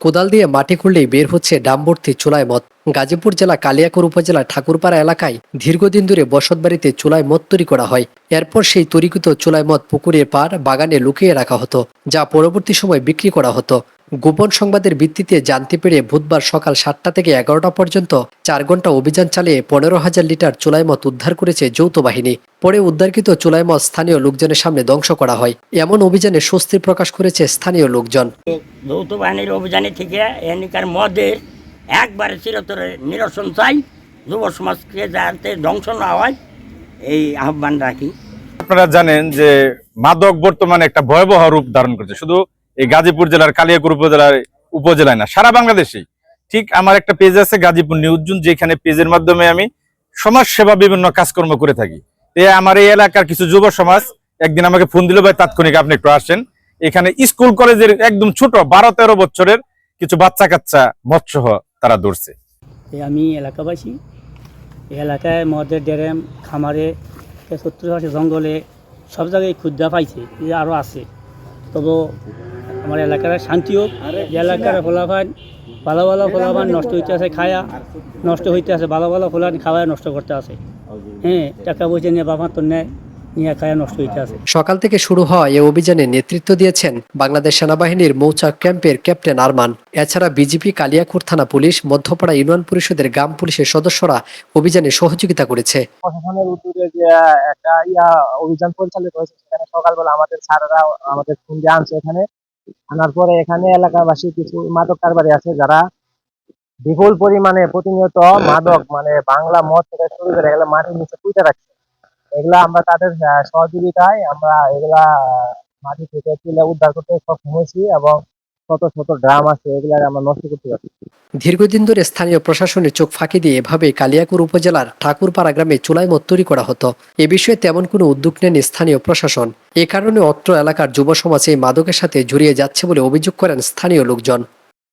কোদাল দিয়ে মাটি খুঁড়লেই বের হচ্ছে ডামভর্তি চুলায় মদ। গাজীপুর জেলা কালিয়াকৈর উপজেলা ঠাকুরপাড়া এলাকায় দীর্ঘদিন ধরে বসতবাড়িতে চুলায় মদ তৈরি করা হয়। এরপর সেই তরিকৃত চুলায় মদ পুকুরের পার বাগানে লুকিয়ে রাখা হতো, যা পরবর্তী সময় বিক্রি করা হতো। গোপন সংবাদের ভিত্তিতে জানতে পেরে বুধবার সকাল সাতটা থেকে এগারোটা পর্যন্ত চার ঘণ্টা অভিযান চালিয়ে পনেরো হাজার লিটার চুলাই মদ উদ্ধার করেছে যৌথ বাহিনী। পরে উদ্ধারকৃত চুলাই মদ স্থানীয় লোকজনের সামনে ধ্বংস করা হয়। এমন অভিযানে স্বস্তি প্রকাশ করেছে স্থানীয় লোকজন। যৌথ বাহিনীর অভিযানে থেকে এনিকার মদের একবারে চিরতরে নিরসন চাই, যুব সমাজকে যাতে ধ্বংস না হয়, এই আহ্বান রাখি। আপনারা জানেন যে মাদক বর্তমানে একটা ভয়াবহ রূপ ধারণ করছে। শুধু এই গাজীপুর জেলার কালিয়াকুর উপজেলার, উপজেলায় না, সারা বাংলাদেশেই। ঠিক আমার একটা পেজ আছে, গাজীপুর নিউজুন যেখানে পেজের মাধ্যমে আমি সমাজ সেবা বিভিন্ন কাজকর্ম করে থাকি। তো আমার এই এলাকার কিছু যুব সমাজ, একদিন আমাকে ফোন দিল, ভাই, তাৎক্ষণিক আপনি একটু আসেন। এখানে স্কুল কলেজের একদম ছোট, বারো তেরো বছরের কিছু বাচ্চা কাচ্চা মৎসহ তারা ধরছে। আমি এলাকাবাসী। এলাকায় মদের ড্যাম, খামারে পাশে জঙ্গলে সব জায়গায় ক্ষুদ্রা পাইছে যে আরও আছে। তবু আমার এলাকার শান্তি হোক এলাকার ফলাফান ভালো ভালো ফলাফান নষ্ট হইতে আছে খায়া, নষ্ট হইতে আছে, ভালো ভালো ফলাফান খাওয়ায় নষ্ট করতে আছে। হ্যাঁ টাকা পয়সা নিয়ে বাবা তো নেয়। নিয়ে খায়া নষ্ট হইতে আছে। সকাল থেকে শুরু হওয়া এই অভিযানে নেতৃত্ব দিয়েছেন বাংলাদেশ সেনাবাহিনীর মৌচাক ক্যাম্পের ক্যাপ্টেন আরমান। এছাড়া বিজেপি কালিয়াকুর থানা পুলিশ মধ্যপাড়া ইউনিয়ন পরিষদের গ্রাম পুলিশের সদস্যরা অভিযানে সহযোগিতা করেছে। প্রশাসনের উদ্যোগে যে একটা ইয়া অভিযান পরিচালিত হয়েছে সেখানে সকালবেলা আমাদের স্যারেরা আমাদের ফোন দিয়ে আনছে এখানে। আনার পরে এখানে এলাকাবাসী কিছু মাদক কারবারি আছে যারা বিপুল পরিমাণে প্রতিনিয়ত মাদক মানে বাংলা মদ থেকে শুরু করে এগুলো মাটির নিচে পুঁতে রাখছে। এগুলা আমরা তাদের সহযোগিতায় আমরা এগুলা মাটি থেকে তুলে উদ্ধার করতে সক্ষম হয়েছি এবং শত শত ড্রাম আছে এগুলা আমরা নষ্ট করতে পারছি। দীর্ঘদিন ধরে স্থানীয় প্রশাসনের চোখ ফাঁকি দিয়ে এভাবে কালিয়াকুর উপজেলার ঠাকুরপাড়া গ্রামে চুলাই মদ তৈরি করা হতো। এ বিষয়ে তেমন কোনো উদ্যোগ নেননি স্থানীয় প্রশাসন। এ কারণে অত্র এলাকার যুব সমাজ এই মাদকের সাথে জড়িয়ে যাচ্ছে বলে অভিযোগ করেন স্থানীয় লোকজন।